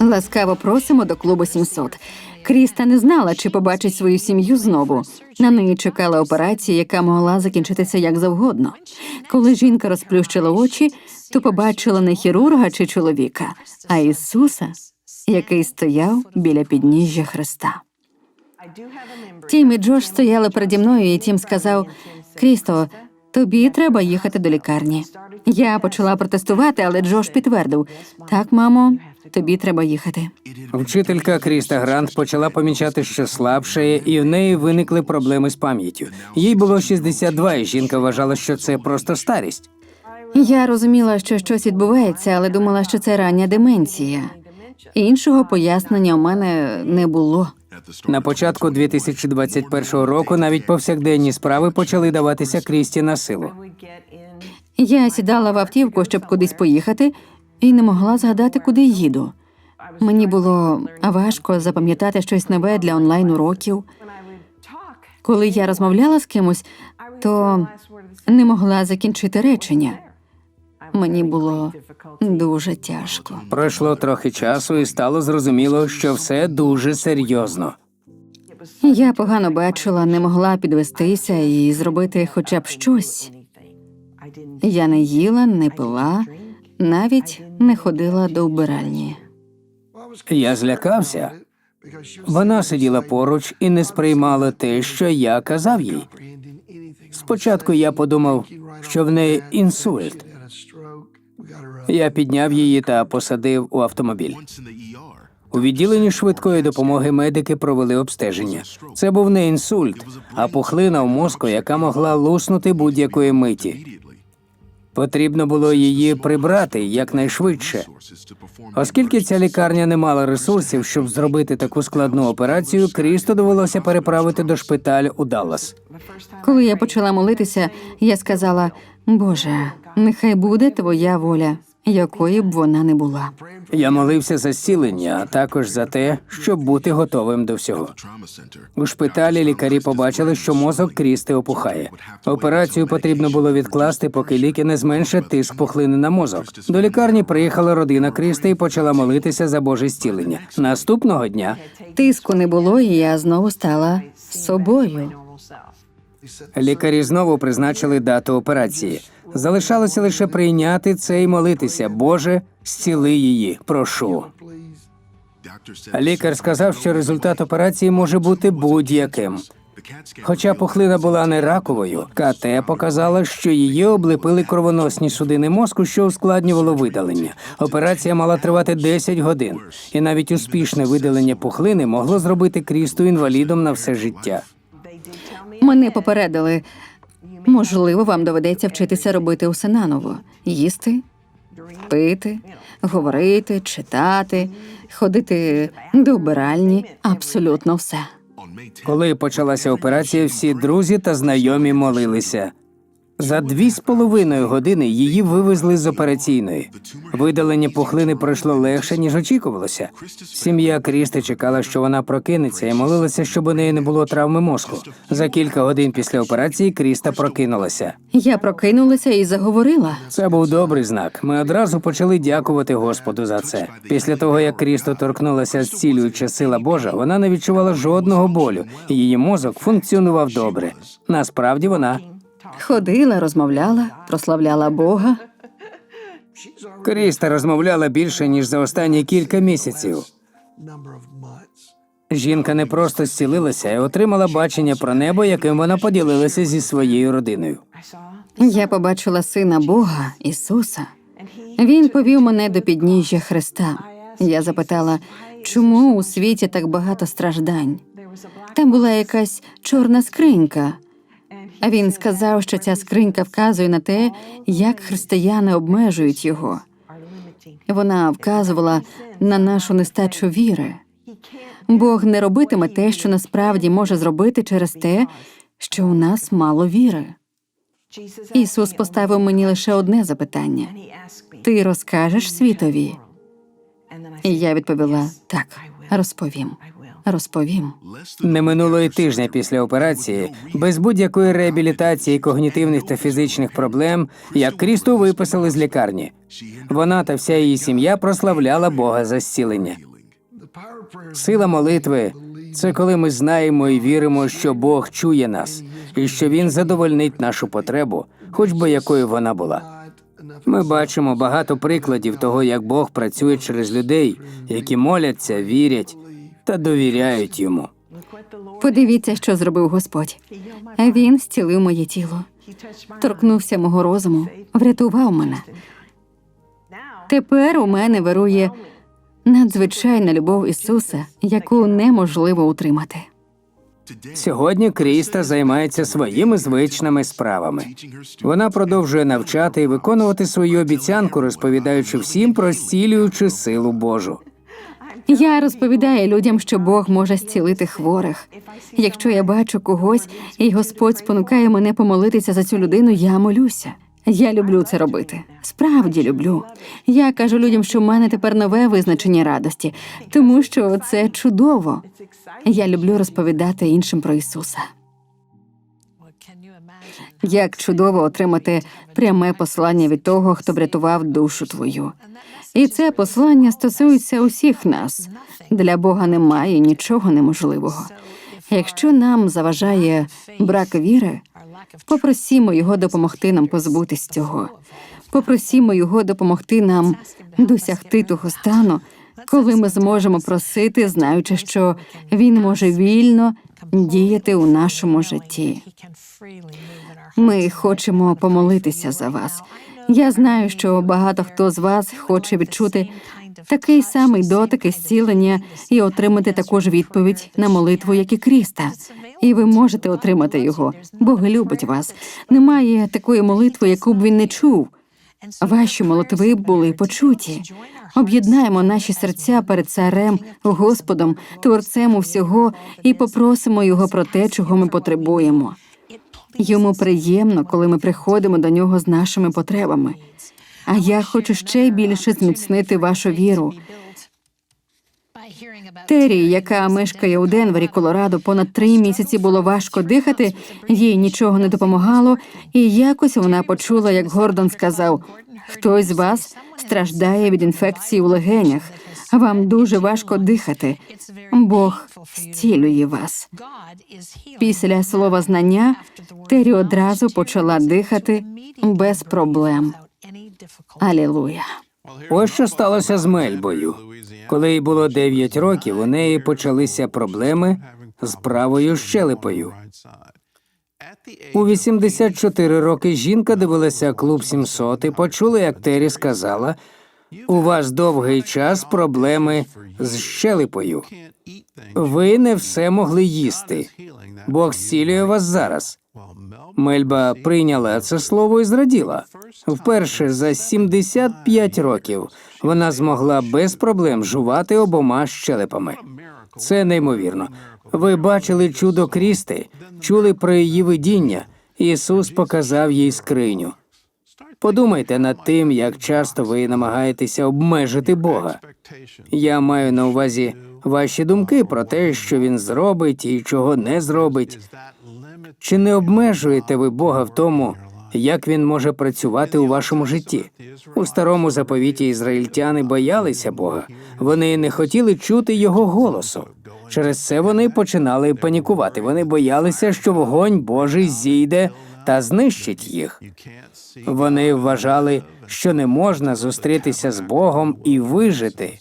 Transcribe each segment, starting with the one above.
Ласкаво просимо до клубу 700. Кріста не знала, чи побачить свою сім'ю знову. На неї чекала операція, яка могла закінчитися як завгодно. Коли жінка розплющила очі, то побачила не хірурга чи чоловіка, а Ісуса, який стояв біля підніжжя Христа. Тім і Джош стояли переді мною, і Тім сказав: Крісто, тобі треба їхати до лікарні. Я почала протестувати, але Джош підтвердив: так, мамо, тобі треба їхати. Вчителька Кріста Грант почала помічати, що слабшає, і в неї виникли проблеми з пам'яттю. Їй було 62, і жінка вважала, що це просто старість. Я розуміла, що щось відбувається, але думала, що це рання деменція. Іншого пояснення у мене не було. На початку 2021 року навіть повсякденні справи почали даватися Крісті на силу. Я сідала в автівку, щоб кудись поїхати, і не могла згадати, куди їду. Мені було важко запам'ятати щось нове для онлайн уроків. Коли я розмовляла з кимось, то не могла закінчити речення. Мені було дуже тяжко. Пройшло трохи часу, і стало зрозуміло, що все дуже серйозно. Я погано бачила, не могла підвестися і зробити хоча б щось. Я не їла, не пила, навіть не ходила до вбиральні. Я злякався. Вона сиділа поруч і не сприймала те, що я казав їй. Спочатку я подумав, що в неї інсульт. Я підняв її та посадив у автомобіль. У відділенні швидкої допомоги медики провели обстеження. Це був не інсульт, а пухлина в мозку, яка могла луснути будь-якої миті. Потрібно було її прибрати якнайшвидше. Оскільки ця лікарня не мала ресурсів, щоб зробити таку складну операцію, Крісто довелося переправити до шпиталю у Даллас. Коли я почала молитися, я сказала: Боже, нехай буде твоя воля, якої б вона не була. Я молився за зцілення, а також за те, щоб бути готовим до всього. У шпиталі лікарі побачили, що мозок Крісти опухає. Операцію потрібно було відкласти, поки ліки не зменшать тиск пухлини на мозок. До лікарні приїхала родина Крісти і почала молитися за Боже зцілення. Наступного дня Тиску не було, і я знову стала собою. лікарі знову призначили дату операції. Залишалося лише прийняти це і молитися. Боже, зціли її, прошу. Лікар сказав, що результат операції може бути будь-яким. Хоча пухлина була не раковою, КТ показала, що її облепили кровоносні судини мозку, що ускладнювало видалення. Операція мала тривати 10 годин, і навіть успішне видалення пухлини могло зробити Крісту інвалідом на все життя. Мене попередили. Можливо, вам доведеться вчитися робити усе наново: їсти, пити, говорити, читати, ходити до обиральні абсолютно все. Коли почалася операція, всі друзі та знайомі молилися. За дві з половиною години її вивезли з операційної. Видалення пухлини пройшло легше, ніж очікувалося. Сім'я Крісти чекала, що вона прокинеться, і молилася, щоб у неї не було травми мозку. За кілька годин після операції Кріста прокинулася. Я прокинулася і заговорила. Це був добрий знак. Ми одразу почали дякувати Господу за це. Після того, як Крісто торкнулася зцілююча сила Божа, вона не відчувала жодного болю. Її мозок функціонував добре. Насправді вона Ходила, розмовляла, прославляла Бога. Кріста розмовляла більше ніж за останні кілька місяців. Жінка не просто зцілилася і отримала бачення про небо, яким вона поділилася зі своєю родиною. Я побачила сина Бога, Ісуса. Він повів мене до підніжжя Христа. Я запитала, чому у світі так багато страждань? Там була якась чорна скринька. А він сказав, що ця скринька вказує на те, як християни обмежують його. Вона вказувала на нашу нестачу віри. Бог не робитиме те, що насправді може зробити через те, що у нас мало віри. Ісус поставив мені лише одне запитання: ти розкажеш світові? І я відповіла: так, розповім, розповім. Не минуло й тижня після операції, без будь-якої реабілітації когнітивних та фізичних проблем, як Крісту виписали з лікарні. Вона та вся її сім'я прославляла Бога за зцілення. Сила молитви це коли ми знаємо і віримо, що Бог чує нас, і що Він задовольнить нашу потребу, хоч би якою вона була. Ми бачимо багато прикладів того, як Бог працює через людей, які моляться, вірять та довіряють йому. Подивіться, що зробив Господь. Він зцілив моє тіло, торкнувся мого розуму, врятував мене. Тепер у мене вирує надзвичайна любов Ісуса, яку неможливо утримати. Сьогодні Кріста займається своїми звичними справами. Вона продовжує навчати і виконувати свою обіцянку, розповідаючи всім про зцілюючу силу Божу. Я розповідаю людям, що Бог може зцілити хворих. Якщо я бачу когось, і Господь спонукає мене помолитися за цю людину, я молюся. Я люблю це робити. Справді люблю. Я кажу людям, що в мене тепер нове визначення радості, тому що це чудово. Я люблю розповідати іншим про Ісуса. Як чудово отримати пряме послання від того, хто врятував душу твою. І це послання стосується усіх нас. Для Бога немає нічого неможливого. Якщо нам заважає брак віри, попросімо його допомогти нам позбутись цього. Попросімо його допомогти нам досягти того стану, коли ми зможемо просити, знаючи, що він може вільно діяти у нашому житті. Ми хочемо помолитися за вас. Я знаю, що багато хто з вас хоче відчути такий самий дотик і зцілення і отримати таку ж відповідь на молитву, як і Кріста. І ви можете отримати його. Бог любить вас. Немає такої молитви, яку б він не чув. Ваші молитви були почуті. Об'єднаємо наші серця перед царем, Господом, творцем усього, і попросимо його про те, чого ми потребуємо. Йому приємно, коли ми приходимо до нього з нашими потребами. А я хочу ще більше зміцнити вашу віру. Террі, яка мешкає у Денвері, Колорадо, понад три місяці було важко дихати, їй нічого не допомагало, і якось вона почула, як Гордон сказав: хтось з вас страждає від інфекції у легенях, вам дуже важко дихати. Бог зцілює вас. Після слова знання Террі одразу почала дихати без проблем. Алілуя. Ось що сталося з Мельбою. Коли їй було 9 років, у неї почалися проблеми з правою щелепою. У 84 роки жінка дивилася клуб 700 і почула, як Террі сказала: у вас довгий час проблеми з щелепою. Ви не все могли їсти. Бог зцілює вас зараз. Мельба прийняла це слово і зраділа. Вперше за 75 років вона змогла без проблем жувати обома щелепами. Це неймовірно. Ви бачили чудо Крісти, чули про її видіння. Ісус показав їй скриню. Подумайте над тим, як часто ви намагаєтеся обмежити Бога. Я маю на увазі ваші думки про те, що він зробить і чого не зробить. Чи не обмежуєте ви Бога в тому, як він може працювати у вашому житті? У старому заповіті ізраїльтяни боялися Бога, вони не хотіли чути його голосу. Через це вони починали панікувати. Вони боялися, що вогонь Божий зійде та знищить їх. Вони вважали, що не можна зустрітися з Богом і вижити.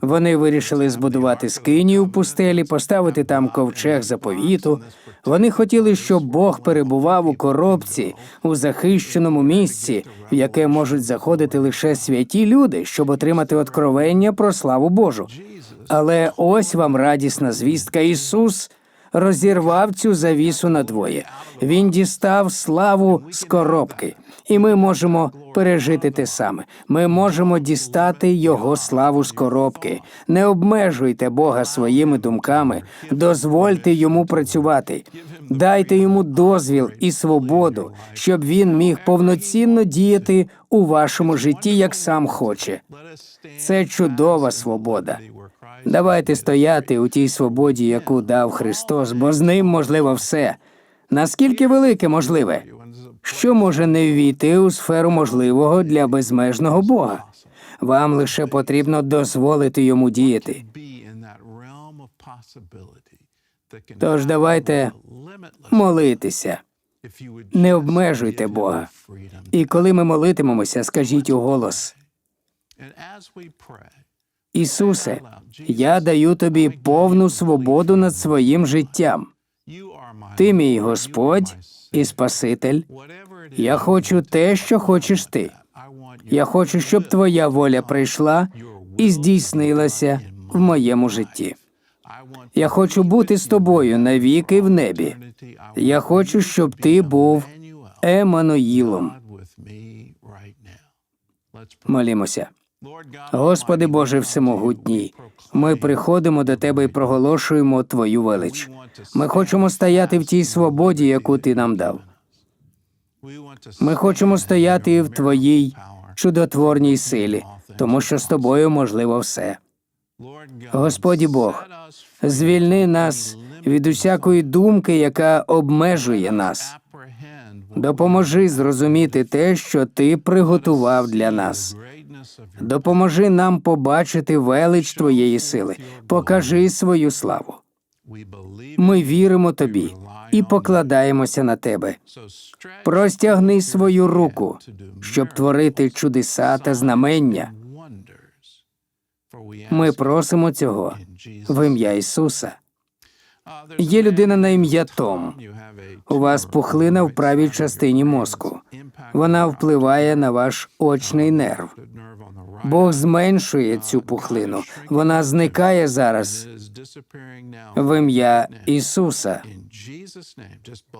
Вони вирішили збудувати скинію в пустелі, поставити там ковчег заповіту. Вони хотіли, щоб Бог перебував у коробці у захищеному місці, в яке можуть заходити лише святі люди, щоб отримати откровення про славу Божу. Але ось вам радісна звістка Ісус розірвав цю завісу надвоє. Він дістав славу з коробки, і ми можемо пережити те саме. Ми можемо дістати Його славу з коробки. Не обмежуйте Бога своїми думками, дозвольте йому працювати, дайте йому дозвіл і свободу, щоб він міг повноцінно діяти у вашому житті, як сам хоче. Це чудова свобода. Давайте стояти у тій свободі, яку дав Христос, бо з ним можливо все. Наскільки велике можливе? Що може не ввійти у сферу можливого для безмежного Бога? Вам лише потрібно дозволити йому діяти. Тож давайте молитися. Не обмежуйте Бога. І коли ми молитимемося, скажіть у голос: Ісусе, я даю тобі повну свободу над своїм життям. Ти мій Господь і Спаситель. Я хочу те, що хочеш ти. Я хочу, щоб твоя воля прийшла і здійснилася в моєму житті. Я хочу бути з тобою навіки в небі. Я хочу, щоб ти був Еммануїлом. Молімося. Господи Боже Всемогутній, ми приходимо до Тебе і проголошуємо Твою велич. Ми хочемо стояти в тій свободі, яку Ти нам дав. Ми хочемо стояти в Твоїй чудотворній силі, тому що з тобою можливо все. Господі Бог, звільни нас від усякої думки, яка обмежує нас. Допоможи зрозуміти те, що ти приготував для нас. Допоможи нам побачити велич Твоєї сили, покажи свою славу. Ми віримо тобі і покладаємося на тебе. Простягни свою руку, щоб творити чудеса та знамення. Ми просимо цього в ім'я Ісуса. Є людина на ім'я Том. У вас пухлина в правій частині мозку. Вона впливає на ваш очний нерв. Бог зменшує цю пухлину. Вона зникає зараз в ім'я Ісуса.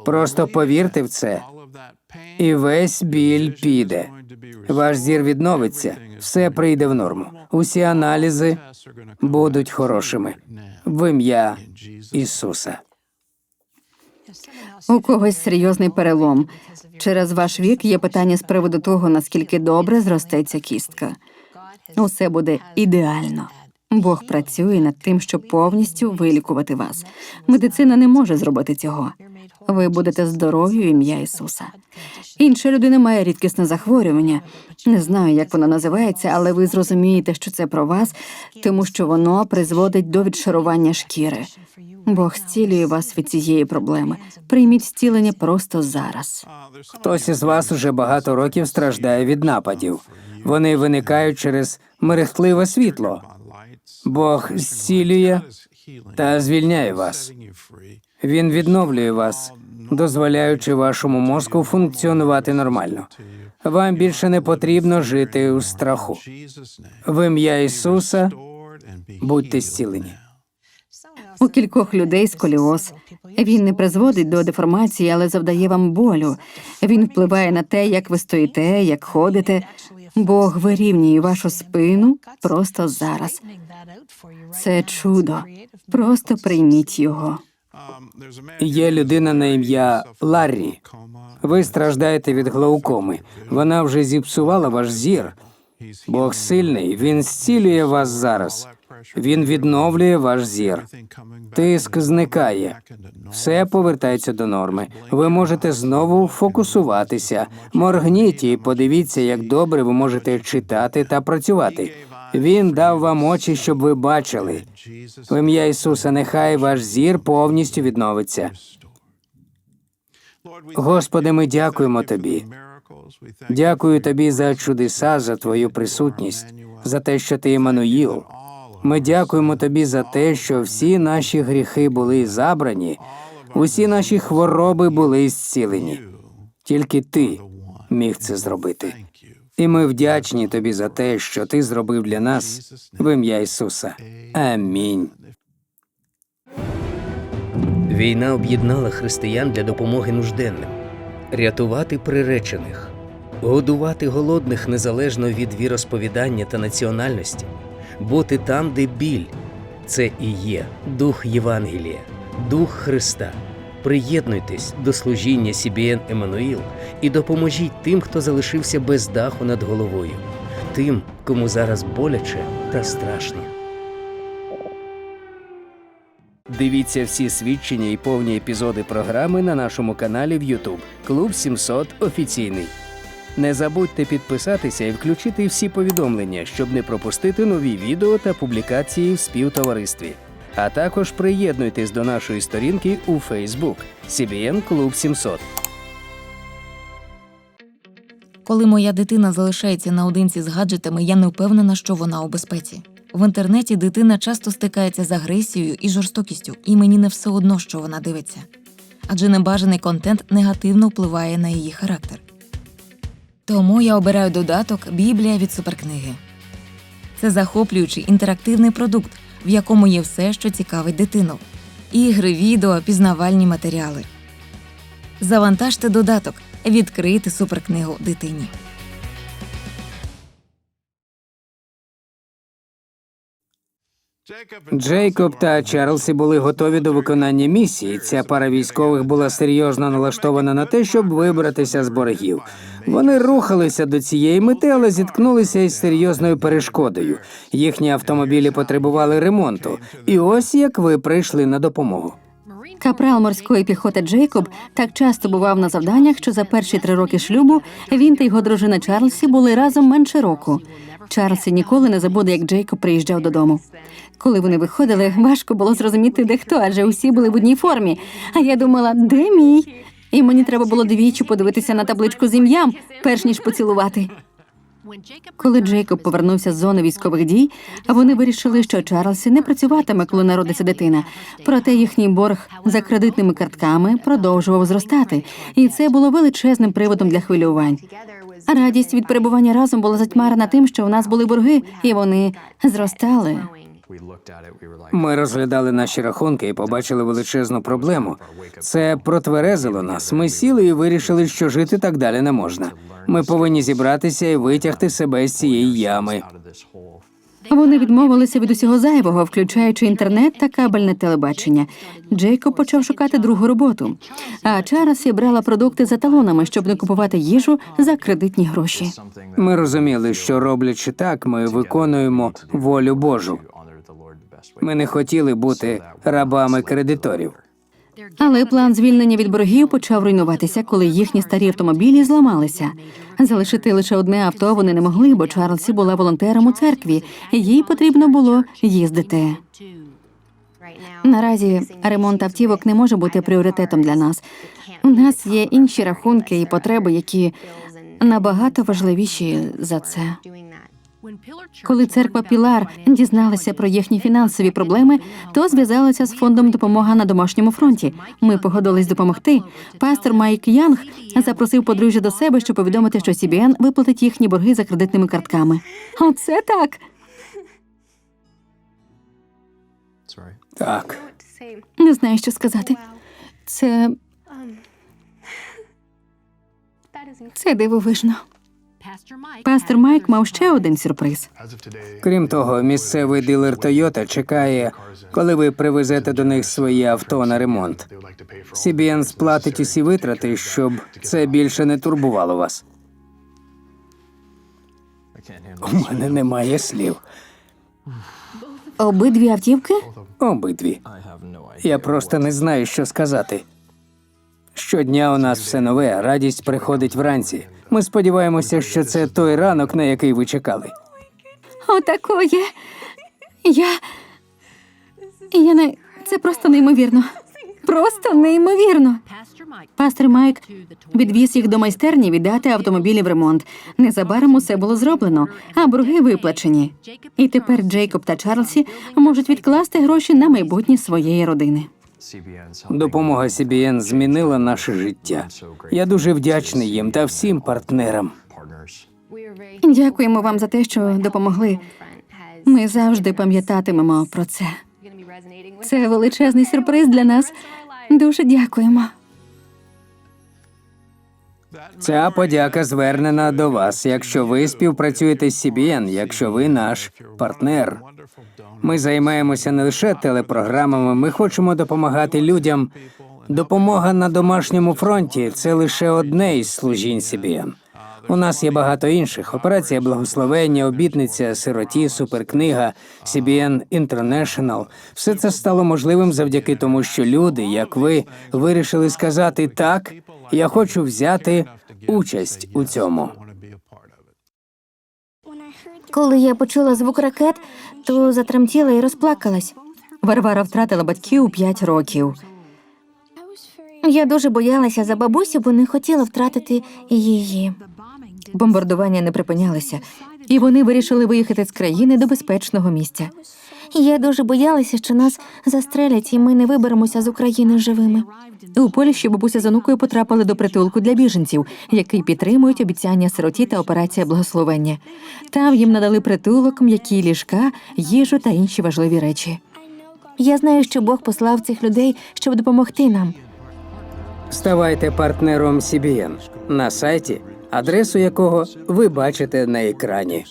Просто повірте в це, і весь біль піде. Ваш зір відновиться, все прийде в норму. Усі аналізи будуть хорошими в ім'я Ісуса. У когось серйозний перелом. Через ваш вік є питання з приводу того, наскільки добре зростеться кістка. Усе буде ідеально. Бог працює над тим, щоб повністю вилікувати вас. Медицина не може зробити цього. Ви будете здорові в ім'я Ісуса. Інша людина має рідкісне захворювання. Не знаю, як воно називається, але ви зрозумієте, що це про вас, тому що воно призводить до відшарування шкіри. Бог зцілює вас від цієї проблеми. Прийміть зцілення просто зараз. Хтось із вас уже багато років страждає від нападів. Вони виникають через мерехтливе світло. Бог зцілює та звільняє вас. Він відновлює вас, дозволяючи вашому мозку функціонувати нормально. Вам більше не потрібно жити у страху. В ім'я Ісуса будьте зцілені. У кількох людей сколіоз. Він не призводить до деформації, але завдає вам болю. Він впливає на те, як ви стоїте, як ходите. Бог вирівнює вашу спину просто зараз. Це чудо. Просто прийміть його. Є людина на ім'я Ларрі. Ви страждаєте від глаукоми. Вона вже зіпсувала ваш зір. Бог сильний, він зцілює вас зараз. Він відновлює ваш зір. Тиск зникає. Все повертається до норми. Ви можете знову фокусуватися. Моргніть і подивіться, як добре ви можете читати та працювати. Він дав вам очі, щоб ви бачили. В ім'я Ісуса, нехай ваш зір повністю відновиться. Господи, ми дякуємо тобі. Дякую тобі за чудеса, за твою присутність, за те, що ти Іммануїл. Ми дякуємо тобі за те, що всі наші гріхи були забрані, усі наші хвороби були зцілені. Тільки ти міг це зробити. І ми вдячні тобі за те, що ти зробив для нас в ім'я Ісуса. Амінь. Війна об'єднала християн для допомоги нужденним, рятувати приречених, годувати голодних незалежно від віросповідання та національності, бути там, де біль. Це і є дух Євангелія, дух Христа. Приєднуйтесь до служіння CBN Еммануїл і допоможіть тим, хто залишився без даху над головою, тим, кому зараз боляче та страшно. Дивіться всі свідчення і повні епізоди програми на нашому каналі в YouTube Клуб 700 офіційний. Не забудьте підписатися і включити всі повідомлення, щоб не пропустити нові відео та публікації в співтоваристві. А також приєднуйтесь до нашої сторінки у Facebook CBN Клуб 700. Коли моя дитина залишається наодинці з гаджетами, я не впевнена, що вона у безпеці. В інтернеті дитина часто стикається з агресією і жорстокістю, і мені не все одно, що вона дивиться. Адже небажаний контент негативно впливає на її характер. Тому я обираю додаток Біблія від суперкниги. Це захоплюючий інтерактивний продукт, в якому є все, що цікавить дитину: ігри, відео, пізнавальні матеріали. Завантажте додаток, відкрийте суперкнигу дитині. Джейкоб та Чарльзі були готові до виконання місії. Ця пара військових була серйозно налаштована на те, щоб вибратися з боргів. Вони рухалися до цієї мети, але зіткнулися із серйозною перешкодою. Їхні автомобілі потребували ремонту. І ось як ви прийшли на допомогу. Капрал морської піхоти Джейкоб так часто бував на завданнях, що за перші три роки шлюбу він та його дружина Чарльзі були разом менше року. Чарльзі ніколи не забуде, як Джейкоб приїжджав додому. Коли вони виходили, важко було зрозуміти, де хто, адже усі були в одній формі. А я думала, де мій? І мені треба було двічі подивитися на табличку з ім'ям, перш ніж поцілувати. Коли Джейкоб повернувся з зони військових дій, вони вирішили, що Чарльзі не працюватиме, коли народиться дитина. Проте їхній борг за кредитними картками продовжував зростати, і це було величезним приводом для хвилювань. Радість від перебування разом була затьмарена тим, що у нас були борги, і вони зростали. Ми розглядали наші рахунки і побачили величезну проблему. Це протверезило нас. Ми сіли і вирішили, що жити так далі не можна. Ми повинні зібратися і витягти себе з цієї ями. Вони відмовилися від усього зайвого, включаючи інтернет та кабельне телебачення. Джейкоб почав шукати другу роботу. А Чарльзі брала продукти за талонами, щоб не купувати їжу за кредитні гроші. Ми розуміли, що роблячи так, ми виконуємо волю Божу. Ми не хотіли бути рабами кредиторів. Але план звільнення від боргів почав руйнуватися, коли їхні старі автомобілі зламалися. Залишити лише одне авто вони не могли, бо Чарльзі була волонтером у церкві. Їй потрібно було їздити. Наразі ремонт автівок не може бути пріоритетом для нас. У нас є інші рахунки і потреби, які набагато важливіші за це. Коли церква Пілар дізналася про їхні фінансові проблеми, то зв'язалася з фондом допомога на домашньому фронті. Ми погодились допомогти. Пастор Майк Янг запросив подружжя до себе, щоб повідомити, що CBN виплатить їхні борги за кредитними картками. Оце так. Так, Не знаю, що сказати. Це, це дивовижно. Пастор Майк мав ще один сюрприз. крім того, місцевий дилер Тойота чекає, коли ви привезете до них свої авто на ремонт. CBN сплатить усі витрати, щоб це більше не турбувало вас. У мене немає слів. Обидві автівки? Обидві. Я просто не знаю, що сказати. Щодня у нас все нове, радість приходить вранці. Ми сподіваємося, що це той ранок, на який ви чекали. Отакоє. Я. Я не. Це просто неймовірно. Просто неймовірно. Пастор Майк відвіз їх до майстерні віддати автомобілі в ремонт. Незабаром усе було зроблено, а борги виплачені. І тепер Джейкоб та Чарльзі можуть відкласти гроші на майбутнє своєї родини. Допомога CBN змінила наше життя. Я дуже вдячний їм та всім партнерам. Дякуємо вам за те, що допомогли. Ми завжди пам'ятатимемо про це. Це величезний сюрприз для нас. Дуже дякуємо. Ця подяка звернена до вас, якщо ви співпрацюєте з CBN, якщо ви наш партнер. Ми займаємося не лише телепрограмами, ми хочемо допомагати людям. Допомога на домашньому фронті це лише одне із служінь CBN. У нас є багато інших: операція благословення, обітниця, сироті, суперкнига, CBN International. Все це стало можливим завдяки тому, що люди, як ви, вирішили сказати так. Я хочу взяти участь у цьому. Коли я почула звук ракет, то затремтіла і розплакалась. Варвара втратила батьків 5 років. Я дуже боялася за бабусю, бо не хотіла втратити її. Бомбардування не припинялися, і вони вирішили виїхати з країни до безпечного місця. Я дуже боялася, що нас застрелять, і ми не виберемося з України живими. У Польщі бабуся з онукою потрапили до притулку для біженців, який підтримують обіцяння сироті та операція благословення. Там їм надали притулок, м'які ліжка, їжу та інші важливі речі. Я знаю, що Бог послав цих людей, щоб допомогти нам. Ставайте партнером CBN на сайті, адресу якого ви бачите на екрані.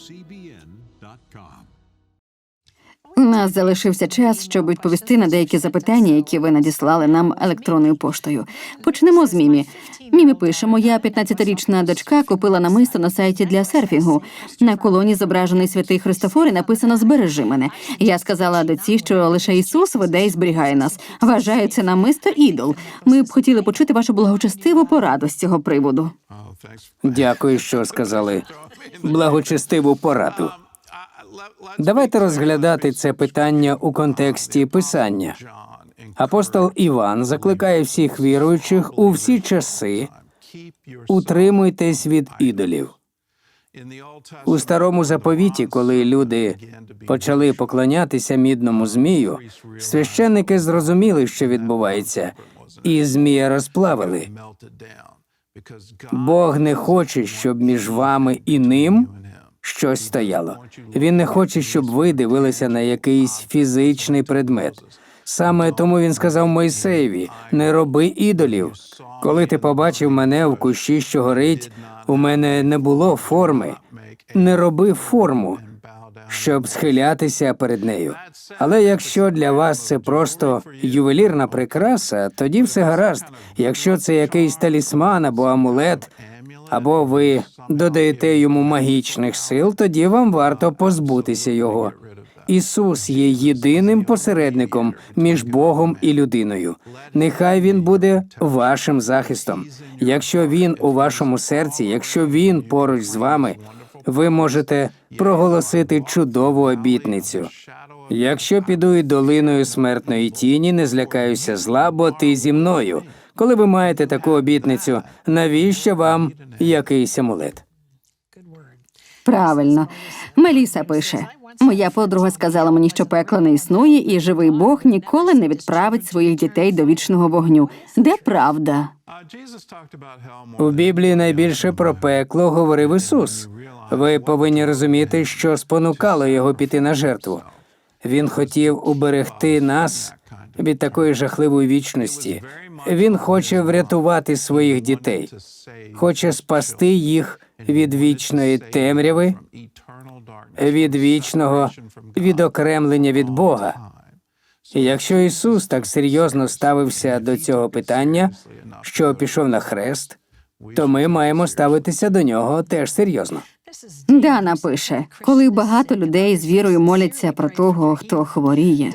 Нас залишився час, щоб відповісти на деякі запитання, які ви надіслали нам електронною поштою. Почнемо з Мімі. Мімі пише: моя 15-річна дочка купила намисто на сайті для серфінгу. На колоні зображений святий Христофор і написано Збережи мене. Я сказала доці, що лише Ісус веде і зберігає нас. Вважаю це намисто ідол. Ми б хотіли почути вашу благочестиву пораду з цього приводу. Дякую, що сказали. Благочестиву пораду. Давайте розглядати це питання у контексті писання. Апостол Іван закликає всіх віруючих у всі часи утримуйтесь від ідолів. У старому заповіті, коли люди почали поклонятися мідному змію, священники зрозуміли, що відбувається, і змія розплавили. Бог не хоче, щоб між вами і ним щось стояло. Він не хоче, щоб ви дивилися на якийсь фізичний предмет. Саме тому він сказав Мойсеєві: не роби ідолів. Коли ти побачив мене в кущі, що горить, у мене не було форми. Не роби форму, щоб схилятися перед нею. Але якщо для вас це просто ювелірна прикраса, тоді все гаразд. Якщо це якийсь талісман або амулет, або ви додаєте йому магічних сил, тоді вам варто позбутися його. Ісус є єдиним посередником між Богом і людиною. Нехай він буде вашим захистом. Якщо він у вашому серці, якщо він поруч з вами, ви можете проголосити чудову обітницю. Якщо піду і долиною смертної тіні, не злякаюся зла, бо ти зі мною. Коли ви маєте таку обітницю, навіщо вам якийсь амулет? Правильно. Меліса пише: моя подруга сказала мені, що пекла не існує, і живий Бог ніколи не відправить своїх дітей до вічного вогню. Де правда? У Біблії найбільше про пекло говорив Ісус. Ви повинні розуміти, що спонукало його піти на жертву. Він хотів уберегти нас від такої жахливої вічності. Він хоче врятувати своїх дітей, хоче спасти їх від вічної темряви, від вічного відокремлення від Бога. Якщо Ісус так серйозно ставився до цього питання, що пішов на хрест, то ми маємо ставитися до нього теж серйозно. Дана пише: коли багато людей з вірою моляться про того, хто хворіє.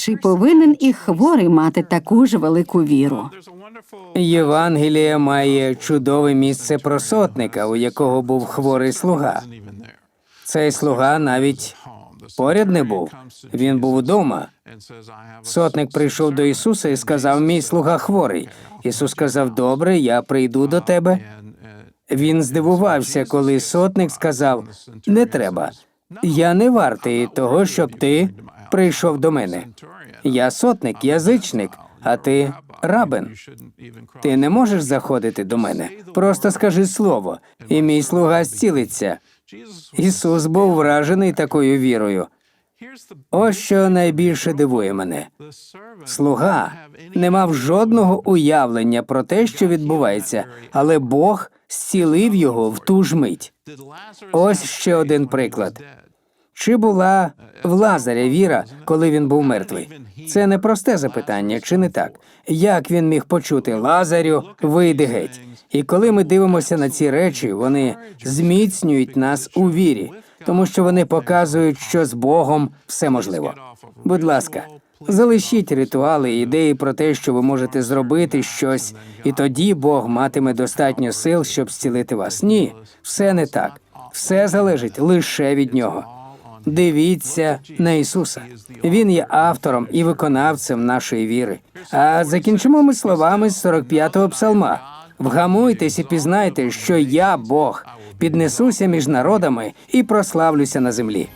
Чи повинен і хворий мати таку ж велику віру? Євангелія має чудове місце про сотника, у якого був хворий слуга. Цей слуга навіть поряд не був. Він був удома. Сотник прийшов до Ісуса і сказав: Мій слуга хворий. Ісус сказав: Добре, я прийду до тебе. Він здивувався, коли сотник сказав: Не треба. Я не вартий того, щоб ти прийшов до мене. Я сотник, язичник, а ти рабин. Ти не можеш заходити до мене. Просто скажи слово, і мій слуга зцілиться. Ісус був вражений такою вірою. Ось що найбільше дивує мене. Слуга не мав жодного уявлення про те, що відбувається, але Бог зцілив його в ту ж мить. Ось ще один приклад. Чи була в Лазаря віра, коли він був мертвий? Це не просте запитання, чи не так? Як він міг почути Лазарю, вийди геть? І коли ми дивимося на ці речі, вони зміцнюють нас у вірі, тому що вони показують, що з Богом все можливо. Будь ласка, залишіть ритуали ідеї про те, що ви можете зробити щось, і тоді Бог матиме достатньо сил, щоб зцілити вас. Ні, все не так. Все залежить лише від нього. Дивіться на Ісуса. Він є автором і виконавцем нашої віри. А закінчимо ми словами з 45-го псалма: Вгамуйтесь і пізнайте, що я Бог, піднесуся між народами і прославлюся на землі.